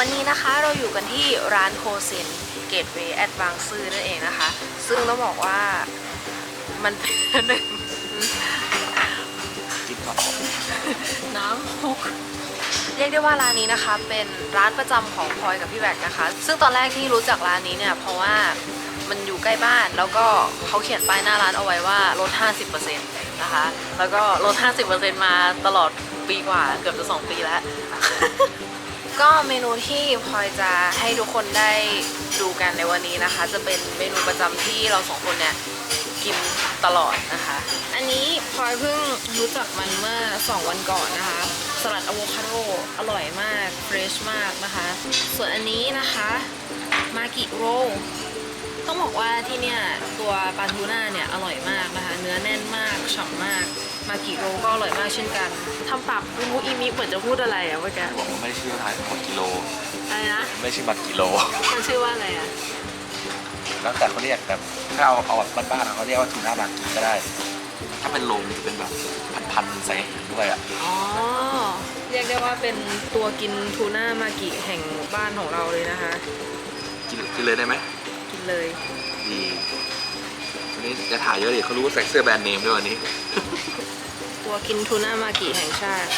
วันนี้นะคะเราอยู่กันที่ร้านโคเซนเกตเวย์แอดบางซื่อนั่นเองนะคะ ซึ่งต้องบอกว่ามันเป็นหนึ่งกินก่อนน้ำมุกเรียกได้ว่าร้านนี้นะคะ เป็นร้านประจำของพลอยกับพี่แบกนะคะ ซึ่งตอนแรกที่รู้จักร้านนี้เนี่ย เพราะว่ามันอยู่ใกล้บ้านแล้วก็เขาเขียนป้ายหน้าร้านเอาไว้ว่าลด 50%นะคะ แล้วก็ลด 50%มาตลอดปีกว่าเกือบจะ 2 ปีแล้ว ก็เมนูที่พลอยจะให้ทุกคนได้ดูกันในวันนี้นะคะ จะเป็นเมนูประจำที่เราสองคนเนี่ยกินตลอดนะคะ อันนี้พลอยเพิ่งรู้จักมันเมื่อ2วันก่อนนะคะ สลัดอะโวคาโดอร่อยมากเฟรชมากนะคะ ส่วนอันนี้นะคะมากิโรต้องบอกว่าที่เนี่ยตัวปลาทูน่าเนี่ยอร่อยมากนะคะ เนื้อแน่นมากฉ่ำมาก มากิโรลก็อร่อยมากเช่นกันทำปากอูมุอีมิเหมือนจะพูดอะไรอะเมื่อกี้บอกว่าไม่ได้ชื่อไทยหมดกิโล อะไรนะไม่ใช่บัตรกิโล มันชื่อว่าอะไรอะแล้วแต่เขาเรียกแบบถ้าเอาเอาแบบบ้านๆอะเขาเรียกว่าทูน่าบักก็ได้ ถ้าเป็นโลงจะเป็นแบบพันๆใส่ด้วยอะอ๋อเรียกได้ว่าเป็นตัวกินทูน่ามากิแห่งบ้านของเราเลยนะคะ กินกินเลยได้ไหมกินเลยดีวั นนี้จะถ่ายเยอะดิเขารู้ว่าใส่เสื้อแบรนด์เนมด้วยวันนี้ ตัวกินทูน่ามากิแห่งชาติ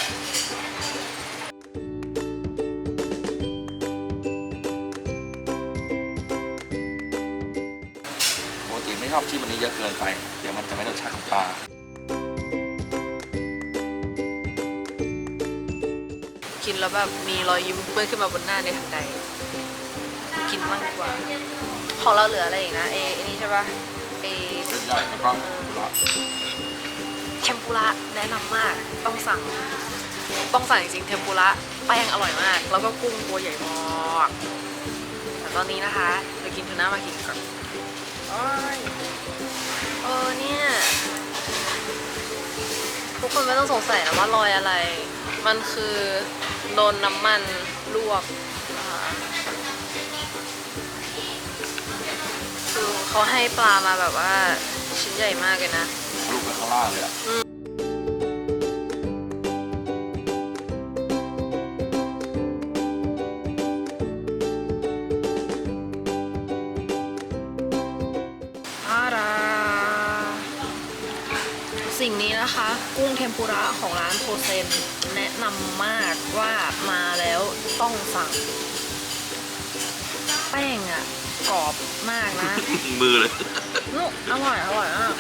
ปกติไม่ชอบที่มันนี้เยอะเกินไป เดี๋ยวมันจะไม่รสชาติของปลา กินแล้วแบบมีรอยยิ้มเปื้อนขึ้นมาบนหน้าในทันใด กินมากดีกว่า ของเราเหลืออะไรอีกนะเออันนี้ใช่ปะเอเส้น ใหญ่แล้วก็เทมปุระแนะนำมากต้องสั่ง ต้องสั่งจริงๆเทมปุระแป้งอร่อยมาก แล้วก็กุ้งตัวใหญ่มากแต่ตอนนี้นะคะจะกินทูน่ามากิก่อนโอ้ยเออเนี่ย ทุกคนไม่ต้องสงสัยนะว่ารอยอะไร มันคือโดนน้ำมันลวกนะคะคือเขาให้ปลามาแบบว่า ชิ้นใหญ่มากเลยนะลูกไปข้างล่างเลยอะอาราสิ่งนี้นะคะ กุ้งเทมปุระของร้านโคเซนแนะนำมากว่ามาแล้วต้องสั่ง แป้งอะกรอบมากนะ มือเลย นุกอร่อย อร่อยมาก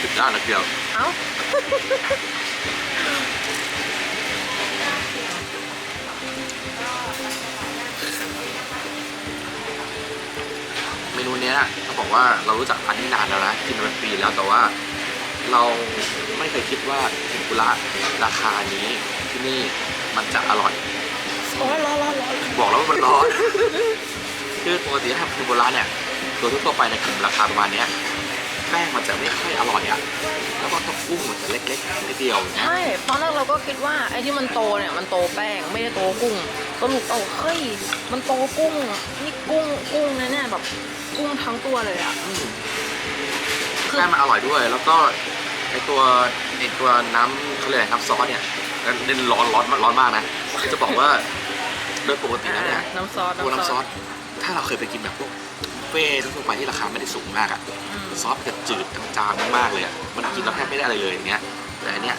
สุดยอดเลยเดียวเอ้าเมนูเนี้ยเขาบอกว่าเรารู้จักพันที่นานแล้วนะกินมาเป็นปีแล้วแต่ว่า เราไม่เคยคิดว่าเทมปุระราคานี้ที่นี่มันจะอร่อยโอ้ร้อนร้อนร้อน บอกแล้วว่ามันร้อน คือปกติถ้าทำเทมปุระเนี่ยโดยทั่วๆไปในกลุ่มราคาประมาณเนี้ยแป้งมันจะไม่ค่อยอร่อยอะแล้วก็ตัวกุ้งมันจะเล็กๆนิดเดียวอย่างเงี้ยใช่ตอนแรกเราก็คิดว่าไอ้ที่มันโตเนี่ยมันโตแป้งไม่ได้โตกุ้งสรุปเอาเฮ้ยมันโตกุ้งนี่กุ้งกุ้งนะเนี่ยแบบกุ้งทั้งตัวเลยอะอืมคือแป้งมันอร่อยด้วย แล้วก็ไอตัวไอตัวน้ำเขาเรียกอะไรครับซอสเนี่ยเน้นร้อนร้อนร้อนมากนะคือจะบอกว่าโดยปกติแล้วเนี่ยน้ำซอสตัวน้ำซอส ถ้าเราเคยไปกินแบบพวกบุฟเฟ่ต์ทั่วไปที่ราคาไม่ได้สูงมากอะอืมซอสมันจะจืดจางๆมากๆเลยอะมันกินแล้วแทบไม่ได้อะไรเลยอย่างเงี้ยแต่อันเนี้ย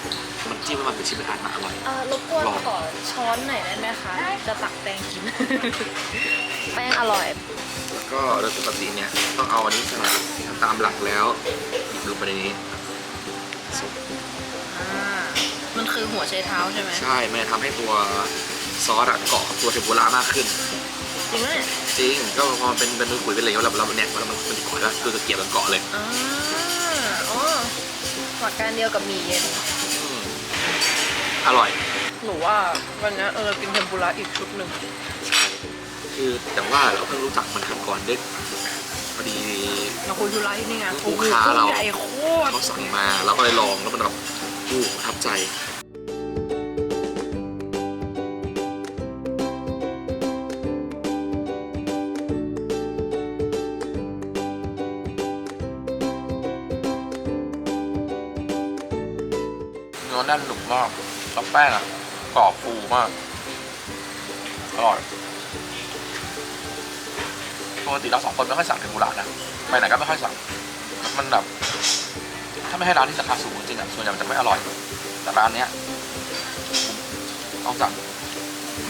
มันจิ้มแล้วมันเป็นชิ้นเป็นอันมาอร่อยเออรบกวนลองขอช้อนหน่อยได้ไหมคะจะตักแป้งกิน แป้งอร่อย แล้วก็โดยปกติเนี่ยต้องเอาอันนี้สลัดตามหลักแล้วหยิบลงไปในนี้สุกอ่ามันคือหัวไชเท้าใช่ไหมใช่ มันจะทำให้ตัวซอสอะเกาะกับตัวเทมปุระมากขึ้นจ ริงไหมจริงก็พอมันเป็นเป็นขุยเป็นเหลวแล้วเราเนี่ยแล้วมันมันเกาะแล้วคือตะเกียบมันเกาะเลยอ่าอ๋อหลักการเดียวกับหมี่เย็น อืมอร่อย หนูว่าวันนี้เออกินเทมปุระอีกชุดหนึ่งคือแต่ว่าเราเพิ่งรู้จักมันทำก่อนเด็กพอดีนะคุณชูไลท์นี่ไงลูกค้าเรา โอ้โหใหญ่โคตร เขาสั่งมาเราก็เลยลองแล้วมันแบบอู้ประทับใจ นื้อแน่นหนุบมากแล้วแป้งอะกรอบฟูมากอร่อยปกติเราสองคนไม่ค่อยสั่งเทมปุระนะไปไหนก็ไม่ค่อยสั่ง มันแบบถ้าไม่ให้ร้านที่ราคาสูงจริงๆอะส่วนใหญ่มันจะไม่อร่อย แต่ร้านเนี้ยต้องสั่ง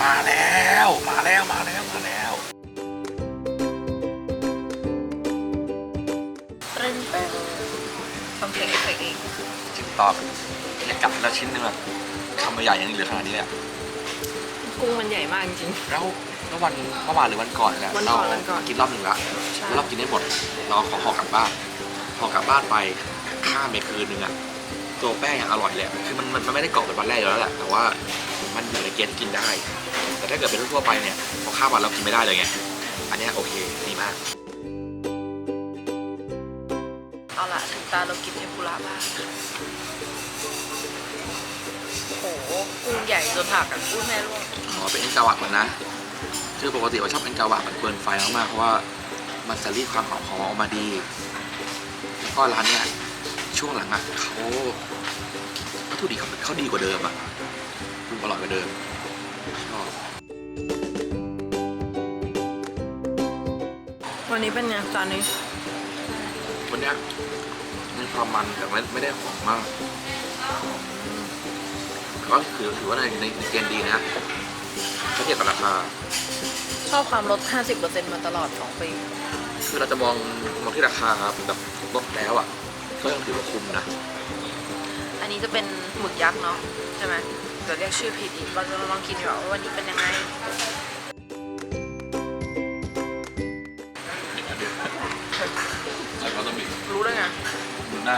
มาแล้วมาแล้วมาแล้วมาแล้วเร่นไปทำเสียงเอฟเฟกต์เองจิบตอบอยา กกัดแล้วชิ้นนึงอะคำใหญ่ยังเหลือขนาดนี้เลยอะกุ้งมันใหญ่มากจริง แล้วแล้ววันเมื่อวานหรือวันก่อนเนี่ยวันเราก่อนวันก่อนกินรอบหนึ่งละใช่ แล้วเรากินได้หมด เราขอห่อกลับบ้านห่อกลับบ้านไปข้ามไปคืนนึงอะตัวแป้งยังอร่อยเลยอะคือมันมันมันไม่ได้กรอบเหมือนวันแรกอยู่แล้วแหละแต่ว่ามันอยู่ในเกณฑ์ที่กินได้ แต่ถ้าเกิดเป็นทั่วๆไปเนี่ยพอข้ามวันเรากินไม่ได้เลยไงอันเนี้ยโอเคดีมาก เอาละถึงตาเรากินเทมปุระบ้างโอ้โห กุ้งใหญ่จนหักกับกุ้งแม่ร่วงอ๋อเป็นเอ็นกาวะก่อนนะคือปกติเราชอบเอ็นกาวะมันเบิร์นไฟมากๆเพราะว่ามันจะรีดความหอมของมันออกมาดีแล้วก็ร้านเนี้ยช่วงหลังอะเขาวัตถุดิบเขาเขาดีกว่าเดิมอะปรุงอร่อยกว่าเดิมชอบวันนี้เป็นไงจานนี้วันเนี้ยมีความมันแต่ไม่ไม่ได้หอมมาก ก็คือถือว่าในในในเกณฑ์ดีนะถ้าเทียบกับราคา ชอบความลด 50%มาตลอด 2 ปี คือเราจะมองมองที่ราคาแบบลดแล้วอะก็ยังถือว่าคุ้มนะ อันนี้จะเป็นหมึกยักษ์เนาะใช่ไหมเดี๋ยวเรียกชื่อผิดอีกเราจะลองกินดีกว่าว่าวันนี้เป็นยังไงใส่วาซาบิรู้ได้ไงดูหน้า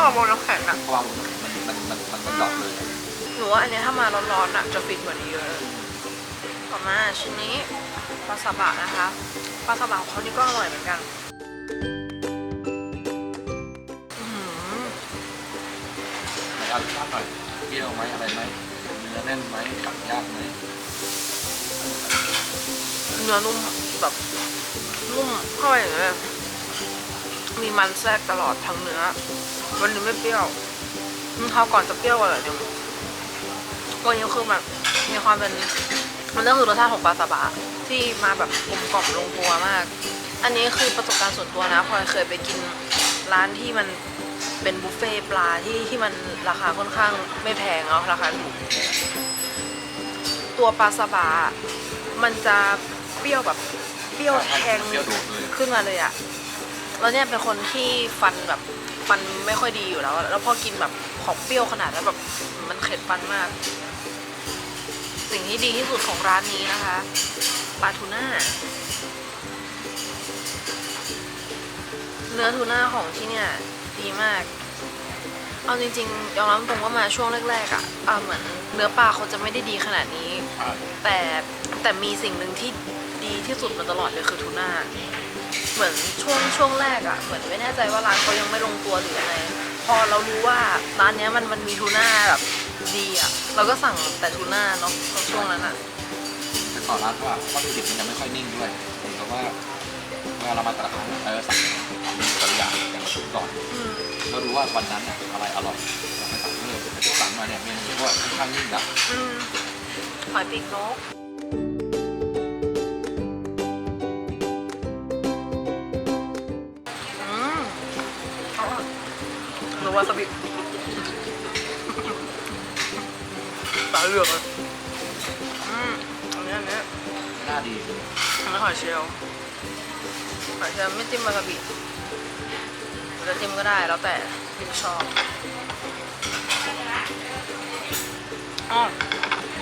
มันเย็ไม่นว่าโบนน้ำแข็งอะเพราะว่ามันมันมันมันมันดรอปเลยหนูว่าอันเนี้ยถ้ามาร้อนๆอะจะฟินกว่านี้เยอะต่อมาชิ้นนี้ปลาซาบะนะคะปลาซาบะของเขานี่ก็อร่อยเหมือนกันอื้อหือในรสชาติหน่อยเปรี้ยวไหมอะไรไหมเนื้อแน่นไหมกัดยากไหมเนื้อนุ่มแบบนุ่มเข้าไปอย่างเงี้ยมีมันแทรกตลอดทั้งเนื้อ วันนี้ไม่เปรี้ยวอืมคราก่อนจะเปรี้ยวกว่าหน่อยนึงวันนี้คือแบบมีความเป็นมันเรื่องคือรสชาติของปลาซาบะที่มาแบบกลมกล่อมลงตัวมาก อันนี้คือประสบการณ์ส่วนตัวนะพลอยเคยไปกินร้านที่มันเป็นบุฟเฟ่ปลาที่ที่มันราคาค่อนข้างไม่แพงเนาะราคาถูกตัวปลาซาบะมันจะเปรี้ยวแบบเปรี้ยวแทงขึ้นมาเลยอะแล้วเนี่ยเป็นคนที่ฟันแบบ ฟันไม่ค่อยดีอยู่แล้ว แล้วพอกินแบบของเปรี้ยวขนาดนั้นแบบมันเข็ดฟันมาก สิ่งที่ดีที่สุดของร้านนี้นะคะปลาทูน่าเนื้อทูน่าของที่เนี่ยดีมาก เอาจริงๆยอมรับตรงว่ามาช่วงแรกๆอะ่ะอ่าเหมือนเนื้อปลาเขาจะไม่ได้ดีขนาดนี้ แต่แต่มีสิ่งหนึ่งที่ดีที่สุดมาตลอดเลยคือทูน่า เหมือนช่วงช่วงแรกอะ่ะเหมือนไม่แน่ใจว่าร้านเขายังไม่ลงตัวหรืออะไรพอเรารู้ว่าร้านเนี้ยมันมันมีทูน่าแบบดีอะ่ะเราก็สั่งแต่ทูน่าเนาะตอนช่วงนั้นอะ่ะแต่ก่อนร้านว่าวัตถุดิบมันยังไม่ค่อยนิ่งด้วยเหมือนกับว่าเวลาเรามาแต่ละครั้งเออสั่งเป็นตัวอย่างอย่างละชุดก่อนอืมก็รู้ว่าวันนั้นน่ะอะไรอร่อยเราไปสั่งเพิ่มแต่ช่วงหลังมาเนี่ยเมนูก็ค่อนข้างนิ่งแล้วอืมหอยปีกนก วาซาบิตาเหลือกเลยอืมอันนี้อันนี้หน้าดีอันนี้หอยเชลล์หอยเชลล์ไม่จิ้มวาซาบิหรือจะจิ้มก็ได้แล้วแต่ที่ชอบอ๋อ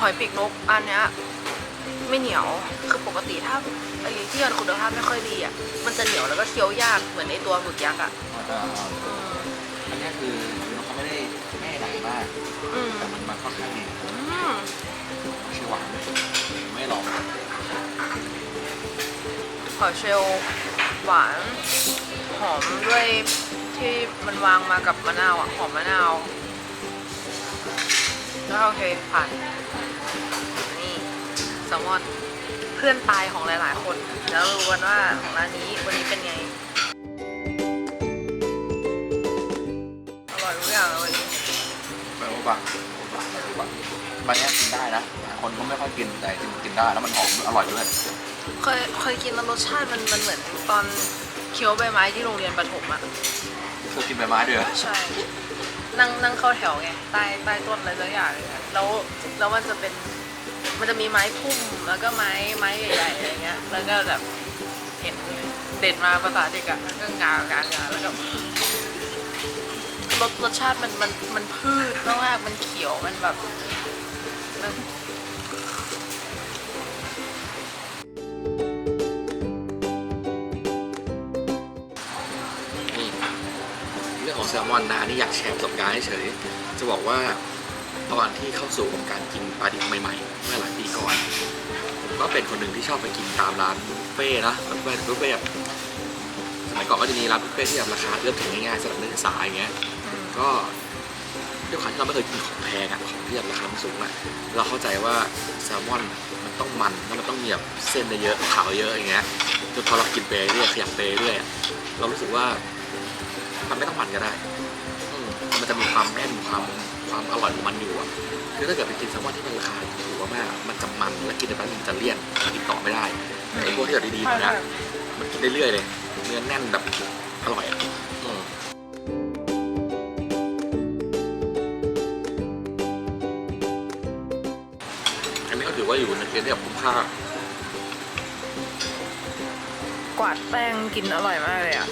หอยปีกนกอันเนี้ยไม่เหนียวคือปกติถ้าไอ้ที่มันคุณภาพไม่ค่อยดีอะมันจะเหนียวแล้วก็เคี้ยวยากเหมือนในตัวหมึกยักษ์อะ อืมแต่มันมันค่อนข้างดีอืมไม่ใช่หวานไม่ลองหอยเชลล์หวาน หอมด้วยที่มันวางมากับมะนาวอะ หอมมะนาว แล้วโอเคผ่านนี่แซลมอนเพื่อนตายของหลาย ๆ คน แล้วรู้กันว่าของร้านนี้วันนี้เป็นไง กว่าดีกว่าบางอย่างกินได้นะบางคนก็ไม่ค่อยกินแต่จริงๆกินได้แล้วมันหอมอร่อยด้วยเคยเคยกินแล้วรสชาติมันมันเหมือนตอนเคี้ยวใบไม้ที่โรงเรียนประถมอะเคยกินใบไม้ด้วยเหรอใช่นั่งนั่งเข้าแถวไงใต้ใต้ต้นอะไรสักอย่างเนี่ยแล้วแล้วมันจะเป็นมันจะมีไม้พุ่มแล้วก็ไม้ไม้ใหญ่ๆอะไรเงี้ย แล้วก็แบบเห็นเด็ดมาภาษาเด็กอะก็งากางาแล้วก็ รสรสชาติมันมันมันพืชมากๆมันเขียวมันแบบมันนี่เรื่องของแซลมอนนะอันนี่อยากแชร์ประสบการณ์เฉยจะบอกว่าตอนที่เข้าสู่วงการกินปลาดิบใหม่ๆ เมื่อหลายปีก่อนผมก็เป็นคนหนึ่งที่ชอบไปกินตามร้านบุฟเฟ่นะบุฟเฟ่บุฟเฟ่แบบสมัยก่อนก็จะมีร้านบุฟเฟ่ที่แบบราคาเอื้อมถึงง่ายๆสำหรับนักศึกษาอย่างเงี้ย ก็ด้วยความที่เราไม่เคยกินของแพงอะของที่แบบราคาสูงอะเราเข้าใจว่าแซลมอนมันต้องมันแล้วมันต้องมีแบบเส้นเยอะขาวเยอะอย่างเงี้ยจนพอเรากินไปเรื่อยขยับไปเรื่อยเรารู้สึกว่ามันไม่ต้องมันก็ได้มันจะมีความแน่นความความอร่อยของมันอยู่อะคือถ้าเกิดไปกินแซลมอนที่มันราคาถูกมากๆมันจะมันและกินไปมันจะเลี่ยนกินต่อไม่ได้แต่ไอ้พวกที่แบบดีๆนี้ยมันกินได้เรื่อยเลยเนื้อแน่นแบบอร่อยอะ ว่าอยู่ในเกณฑ์ที่แบบคุ้มค่ากวาดแป้งกินอร่อยมากเลยอะ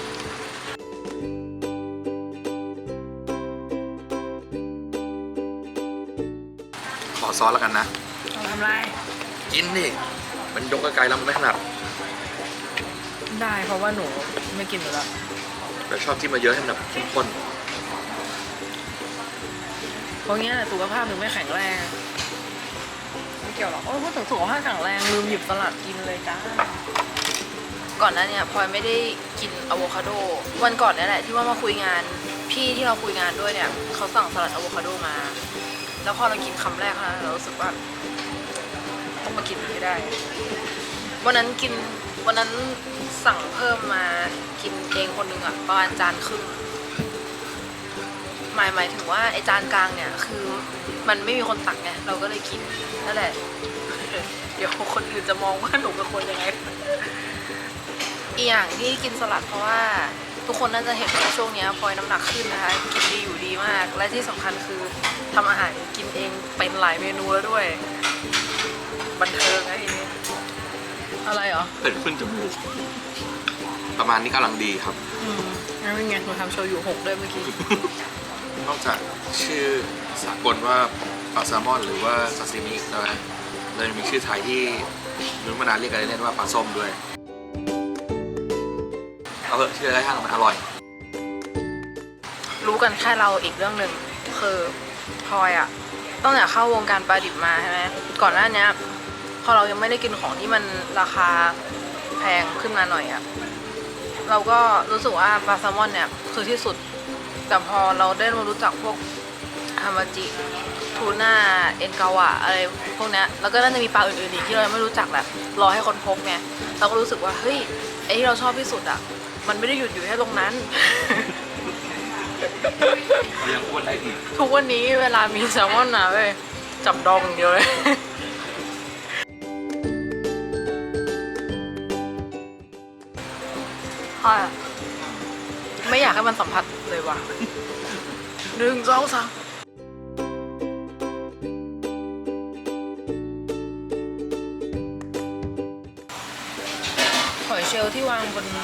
ขอซอสแล้วกันนะทำไร กินดิมันยกไกลๆแล้วมันไม่ถนัดได้เพราะว่าหนูไม่กินอยู่แล้ว แต่ชอบจิ้มมาเยอะให้มันแบบเข้มข้น เพราะงี้แหละสุขภาพหนูไม่แข็งแรงไม่ เกี่ยวหรอกโอ้ยพูดถึงสุขภาพแข็งแรงลืมหยิบสลัดกินเลยจ้า ก่อนหน้าเนี่ยพลอยไม่ได้กินอะโวคาโด วันก่อนนี่แหละที่ว่ามาคุยงานพี่ที่เราคุยงานด้วยเนี่ยเขาสั่งสลัดอะโวคาโดมา แล้วพอเรากินคำแรกนะเรารู้สึกว่าต้องมากินให้ได้ วันนั้นกินวันนั้นสั่งเพิ่มมากินเองคนหนึ่งอะประมาณจานครึ่งหมายหมายถึงว่าไอจานกลางเนี่ยคือ มันไม่มีคนตักไงเราก็เลยกินนั่นแหละ เดี๋ยวคนอื่นจะมองว่าหนูเป็นคนยังไงอีกอย่างที่กินสลัดเพราะว่าทุกคนน่าจะเห็นว่าช่วงเนี้ยพลอยน้ำหนักขึ้นนะคะ กินดีอยู่ดีมาก และที่สำคัญคือทำอาหารกินเองเป็นหลายเมนูแล้วด้วย บันเทิงไอ้นี่อะไรเหรอเป็นขึ้นจมูกประมาณนี้กำลังดีครับ อืมงั้นเป็นไงหนูทำโชยุหกด้วยเมื่อกี้ นอกจากชื่อสากลว่าปลาแซลมอนหรือว่าซาซิมิแล้วนะเลยมีชื่อไทยที่นุ้นมานานเรียกกันเล่นๆว่าปลาส้มด้วย เอาเถอะชื่ออะไรห้างมันอร่อย รู้กันแค่เราอีกเรื่องหนึ่งคือพลอยอะตั้งแต่เข้าวงการปลาดิบมาใช่ไหมก่อนหน้านี้พอเรายังไม่ได้กินของที่มันราคาแพงขึ้นมาหน่อยอะเราก็รู้สึกว่าปลาแซลมอนเนี่ยคือที่สุด แต่พอเราได้มารู้จักพวกฮามาจิทูน่าเอ็นกาวะอะไรพวกเนี้ยแล้วก็น่าจะมีปลาอื่นๆอีกที่เรายังไม่รู้จักแบบรอให้คนพบไงเราก็รู้สึกว่าเฮ้ยไอที่เราชอบที่สุดอะมันไม่ได้หยุดอยู่แค่ตรงนั้นเรื่องอ้วนได้ดีทุกวันนี้เวลามีแซลมอนนะเว้ยจับดองอย่างเดียวเลยค่ะ ไม่อยากให้มันสัมผัสเลยว่ะหนึ่งสองสามหอยเชลล์ที่วางบนม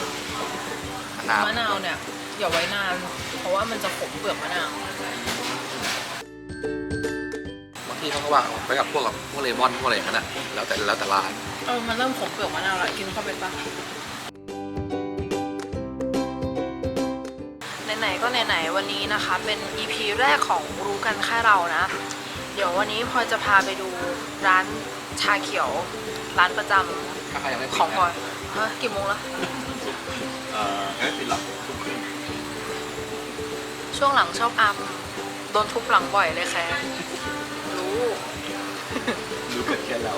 ะนาวมะนาวเนี่ยอย่าไว้นาน เพราะว่ามันจะขมเปลือกมะนาว บางทีเขาก็วางไว้กับพวกกับพวกเลมอนพวกอะไรอย่างนั้นนะแล้วแต่แล้วแต่ร้าน เออ มันเริ่มขมเปลือกมะนาวแล้วกินเข้าไปปะ ไหนๆก็ไหนๆวันนี้นะคะเป็น EP แรกของรู้กันแค่เรานะ เดี๋ยววันนี้พลอยจะพาไปดูร้านชาเขียว ร้านประจถ้าใครยังไม่ำปิดของพลอยนะฮะกี่โมงแล้ว เอ่อไม่ปิดหรอกทุ่มครึ่งช่วงหลังชอบอัมโดนทุบหลังบ่อยเลยแค่รู้ รู้เกิดแค่เรา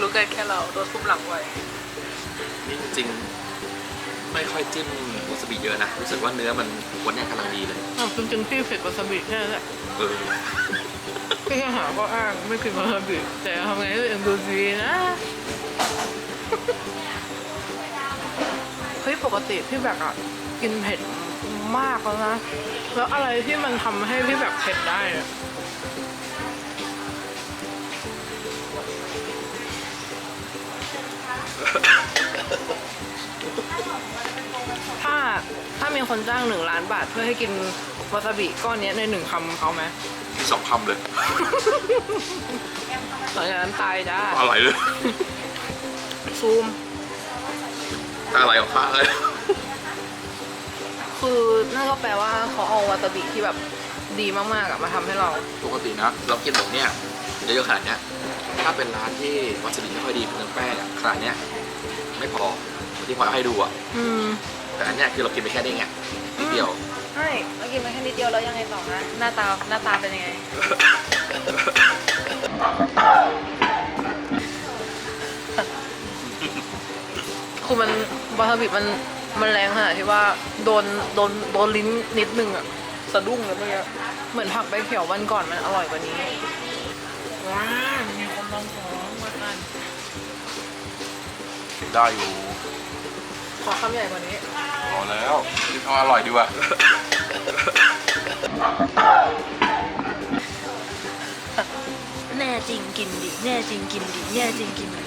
รู้กันแค่เราโดนทุบหลังบ่อย นี่จริงๆ ไม่ค่อยจิ้มวาาซาบิเยอะนะ รู้สึกว่าเนื้อมันวันนี้กำลังดีเลย อ้าวจริงๆพี่เผ็ดวาซาบิแค่นั้นแหละเออพี่แค่หาก็อ้างไม่กินวาซาบิแต่ทำไงให้ตัวเองดูดีนะเฮ้ยปกติพี่แบกอะกินเผ็ดมากแล้วนะแล้วอะไรที่มันทำให้พี่แบกเผ็ดได้อะ มีคนจ้างหนึ่งล้านบาท เพื่อให้กินวาซาบิก้อนเนี้ยในหนึ่งคำเอาไหมมีสองคำเลย หลังจากนั้นตายจ้าอร่อยเลยซูม อะไรของข้าเลยคือนั่นก็แปลว่าเขาเอาวาซาบิที่แบบดีมากๆอะมาทำให้เรา ปกตินะเรากินแบบเนี้ยเยอะๆขนาดเนี้ยถ้าเป็นร้านที่วัสดุไม่ค่อยดีเป็นแป้งอะขนาดเนี้ยไม่พอเหมือนที่พลอยเอาให้ดูอะอืม แต่อันเนี้ยคือเรากินไปแค่นี้ไงนิดเดียว ใช่เรากินมาแค่นิดเดียวแล้วยังไงต่อนะหน้าตาหน้าตาเป็นยังไง คือมันวาซาบิมันมันแรงขนาดที่ว่าโดนโดนโดนลิ้นนิดนึงอะสะดุ้งเลยเมื่อกี้เหมือนผักใบเขียววันก่อนมันอร่อยกว่านี้ว้าวมีคนลองของมากันได้อยู่ ขอคำใหญ่กว่านี้พอแล้วนี่เอาอร่อยดีว่ะแน่จริงกินดิแน่จริงกินดิแน่จริงกินดิ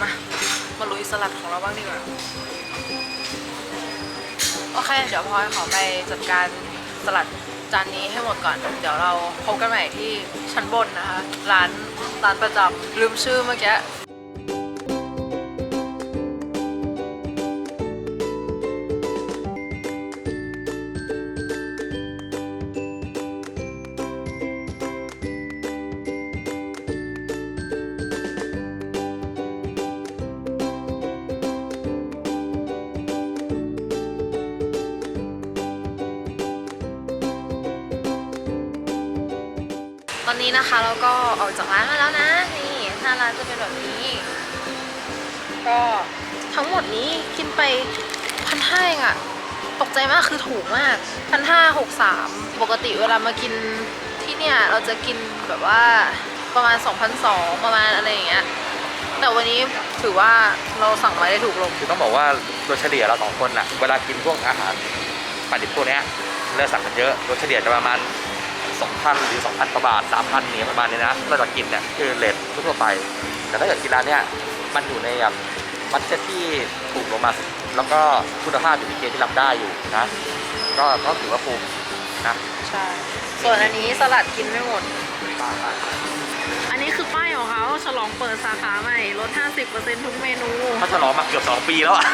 มามาลุยสลัดของเราบ้างดีกว่าโอเค เดี๋ยวพลอยขอไปจัดการสลัดจานนี้ให้หมดก่อน เดี๋ยวเราพบกันใหม่ที่ชั้นบนนะคะ ร้านร้านประจำลืมชื่อเมื่อกี้ นี้นะคะเราก็ออกจากร้านมาแล้วนะนี่หน้าร้านจะเป็นแบบนี้ ก็ทั้งหมดนี้กินไปพันห้าเองอะตกใจมากคือถูกมากพันห้าหกสามปกติเวลามากินที่เนี่ยเราจะกินแบบว่าประมาณ2,200 ประมาณอะไรอย่างเงี้ยแต่วันนี้ถือว่าเราสั่งมาได้ถูกลงคือต้องบอกว่าโดยเฉลี่ยเราสองคนอะเวลากินพวกอาหารปาดิบพวกเนี้ยเราสั่งกันเยอะโดยเฉลี่ยจะประมาณ 2,000 หรือ 2,000กว่าบาท 3,000เนี่ยประมาณนี้นะเราจะกินเนี่ยคือเลททั่วๆไป แต่ถ้าเกิดกินร้านเนี้ยมันอยู่ในแบบบัตเจ็ตที่ถูกลงมา แล้วก็คุณภาพอยู่ในเกณฑ์ที่รับได้อยู่นะ ก็ก็ถือว่าคุ้มนะใช่ส่วนอันนี้สลัดกินไม่หมด อันนี้คือป้ายของเขาฉลองเปิดสาขาใหม่ลด 50%ทุกเมนูเขาจะรอมาเกือบ 2 ปีแล้วอะ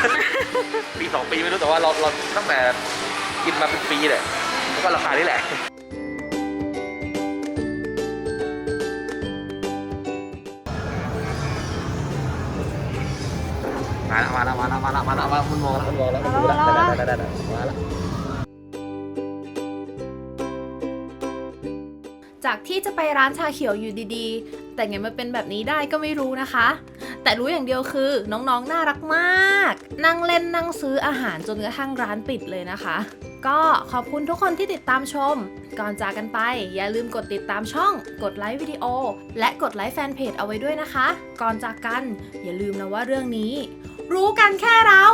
ปีสองปีไม่รู้แต่ว่าเราเราตั้งแต่กินมาเป็นปีเลยแล้วก็ราคานี่แหละ มาแล้วมาแล้วมาแล้วมาแล้วมาแล้วมาแล้วมันมองแล้วมันมองแล้วมันรู้แล้วได้ได้ได้ได้มาแล้วจากที่จะไปร้านชาเขียวอยู่ดีๆ แต่ไงมันเป็นแบบนี้ได้ก็ไม่รู้นะคะ แต่รู้อย่างเดียวคือน้องๆ น่ารักมาก นั่งเล่นนั่งซื้ออาหารจนกระทั่งร้านปิดเลยนะคะ ก็ขอบคุณทุกคนที่ติดตามชม ก่อนจากกันไป อย่าลืมกดติดตามช่อง กดไลค์วิดีโอ และกดไลค์แฟนเพจเอาไว้ด้วยนะคะ ก่อนจากกันอย่าลืมนะว่าเรื่องนี้ รู้กันแค่เรา